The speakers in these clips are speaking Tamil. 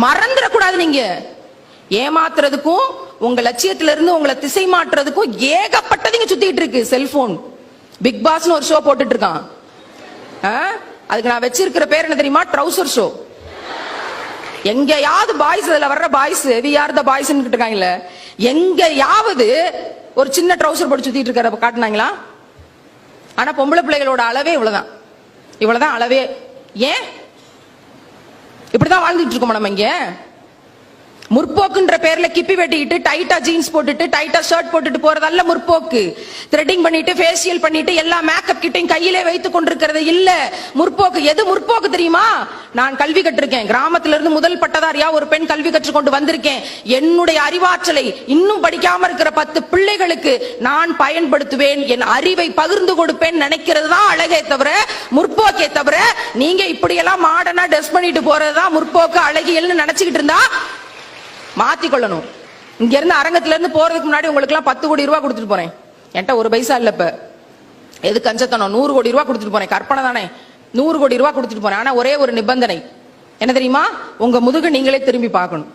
மறந்துடக்கூடாது நீங்க. ஏமாத்துறதுக்கும் உங்க லட்சியத்துல இருந்து உங்களை திசை மாற்றுறதுக்கும் ஏகப்பட்டதுங்க சுத்திட்டு இருக்கு செல்போன். பிக் பாஸ்னு ஒரு ஷோ போட்டுட்டு இருக்கான் ஆ? அதுக்கு நான் வச்சிருக்கிற பேர் என்ன தெரியுமா? Trouser show. எங்கேயாவது பாய்ஸ் அதுல வர்ற boys we are the boys இருக்காங்கல்ல எங்கேயாவது ஒரு சின்ன ட்ரௌசர் போட்டு சுத்திட்டு இருக்கிற காட்டினாங்களா? ஆனா பொம்பளை பிள்ளைகளோட அளவே இவ்வளவுதான். இவ்வளவுதான் அளவே. ஏன்? இப்படிதான் வாழ்ந்துட்டு இருக்கோம் நம்ம இங்க? முற்போக்குன்ற பேர்ல கிப்பி வெட்டிக்கிட்டு டைட்டா ஜீன்ஸ் போட்டுட்டு டைட்டா ஷர்ட் போட்டுட்டு போறதல்ல முற்போக்கு. த்ரெட்டிங் பண்ணிட்டு ஃபேஷியல் பண்ணிட்டு எல்லா மேக்கப் கிட்டையும் கையிலே வைத்துக் கொண்டிருக்கிறது இல்ல. முற்போக்கு எது முற்போக்கு தெரியுமா? நான் கல்வி கற்றிருக்கேன். கிராமத்துல இருந்து முதல் பட்டதாரியா ஒரு பெண் கல்வி கற்றுக்கொண்டு வந்திருக்கேன். என்னுடைய அறிவாற்றலை இன்னும் படிக்காம இருக்கிற பத்து பிள்ளைகளுக்கு நான் பயன்படுத்துவேன். என் அறிவை பகிர்ந்து கொடுப்பேன் நினைக்கிறது தான் அழகே தவிர முற்போக்கே தவிர நீங்க இப்படியெல்லாம் மாடனா ட்ரெஸ் பண்ணிட்டு போறதுதான் முற்போக்கு அழகியல்னு நினைச்சுக்கிட்டு இருந்தா மாத்திக்கொள்ளணும். இங்க இருந்து அரங்கத்துல இருந்து போறதுக்கு முன்னாடி உங்களுக்கு எல்லாம் பத்து கோடி ரூபாய் கொடுத்துட்டு போறேன். என்கிட்ட ஒரு பைசா இல்ல இப்ப. எது கஞ்சத்தனம்? நூறு கோடி ரூபாய் கொடுத்துட்டு போறேன். கற்பனை தானே. நூறு கோடி ரூபாய் கொடுத்துட்டு போறேன். ஆனா ஒரே ஒரு நிபந்தனை. என்ன தெரியுமா? உங்க முதுகு நீங்களே திரும்பி பார்க்கணும்.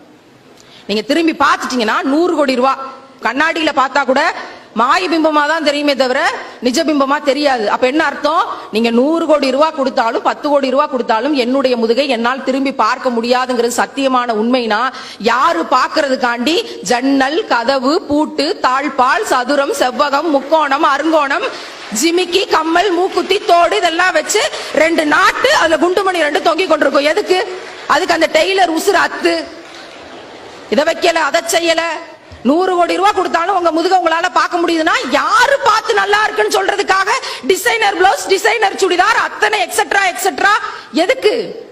நீங்க திரும்பி பார்த்துட்டீங்கன்னா நூறு கோடி ரூபாய். கண்ணாடியில பார்த்தா கூட மாய பிம்பமா தான் தெரியுமே தவிர நிஜ பிம்பமா தெரியாது. அப்ப என்ன அர்த்தம்? நீங்க நூறு கோடி ரூபாய் கொடுத்தாலும் பத்து கோடி ரூபாய் கொடுத்தாலும் என்னுடைய முதுகை என்னால் திரும்பி பார்க்க முடியாதுங்கிறது சத்தியமான உண்மைனா யாரு பார்க்கறதுக்காண்டி ஜன்னல் கதவு பூட்டு தாழ்பால் சதுரம் செவ்வகம் முக்கோணம் அருங்கோணம் ஜிமிக்கி கம்மல் மூக்குத்தி தோடு இதெல்லாம் வச்சு ரெண்டு நாட்டு அதுல குண்டுமணி ரெண்டு தொங்கி கொண்டிருக்கும். எதுக்கு? அதுக்கு அந்த டெய்லர் உசுறு அத்து. இதை வைக்கல அதை செய்யல. நூறு கோடி ரூபாய் கொடுத்தாலும் உங்க முதுக உங்களால பார்க்க முடியுதுன்னா யாரு பார்த்து நல்லா இருக்குன்னு சொல்றதுக்காக டிசைனர் பிளவுஸ் டிசைனர் சுடிதார் அத்தனை எக்ஸெட்ரா எக்ஸெட்ரா எதுக்கு?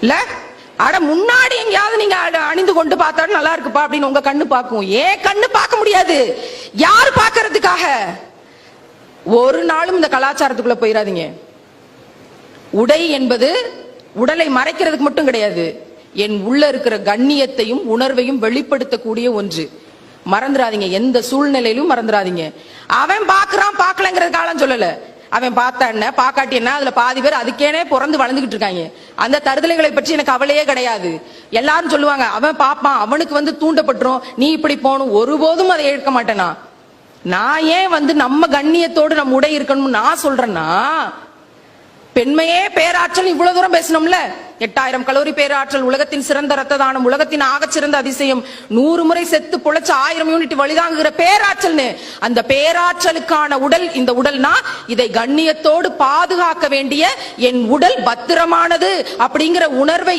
இல்ல? அட முன்னாடி எங்கேயாவது நீங்க அணிந்து கொண்டு பார்த்தாலும் நல்லா இருக்குப்பா அப்படின்னு உங்க கண்ணு பார்க்கும். ஏன் கண்ணு பார்க்க முடியாது? யார் பார்க்கறதுக்காக? ஒரு நாளும் இந்த கலாச்சாரத்துக்குள்ள போயிடாதீங்க உடை என்பது உடலை மறைக்கிறதுக்கு மட்டும் கிடையாது. என் உள்ள இருக்கிற கண்ணியத்தையும் உணர்வையும் வெளிப்படுத்தக்கூடிய ஒன்று. மறந்துடாதீங்க. எந்த சூழ்நிலையிலும் மறந்துடாதீங்க. அவன் பாக்குறான் பாக்கலங்கிற காலம் சொல்லல. அவன் பார்த்தா என்ன பாக்காட்டி என்ன அதுல பாதி பேர் அதுக்கேனே பிறந்து வளர்ந்துகிட்டு இருக்காங்க. அந்த தருதலைகளை பற்றி எனக்கு அவளையே கிடையாது. எல்லாரும் சொல்லுவாங்க அவன் பாப்பான் அவனுக்கு வந்து தூண்டப்பட்டுரும். நீ இப்படி போகணும். ஒருபோதும் அதை ஏற்க மாட்டேனா. நான் ஏன் வந்து நம்ம கண்ணியத்தோடு நம்ம உடை இருக்கணும்னு நான் சொல்றேன்னா பெண்மையே பேராற்றல் இவ்வளவு தூரம் பேசணும்ல எட்டாயிரம் கலோரி பேராற்றல் உலகத்தின் சிறந்த ரத்த தானம் உலகத்தின் ஆகச்சிறந்த அதிசயம் நூறு முறை செத்து பொழைச்ச ஆயிரம் யூனிட் வழிதாங்குகிற பேராற்றல்னு. அந்த பேராற்றலுக்கான உடல் இந்த உடல்னா இதை கண்ணியத்தோடு பாதுகாக்க வேண்டிய என் உடல் பத்திரமானது அப்படிங்கிற உணர்வை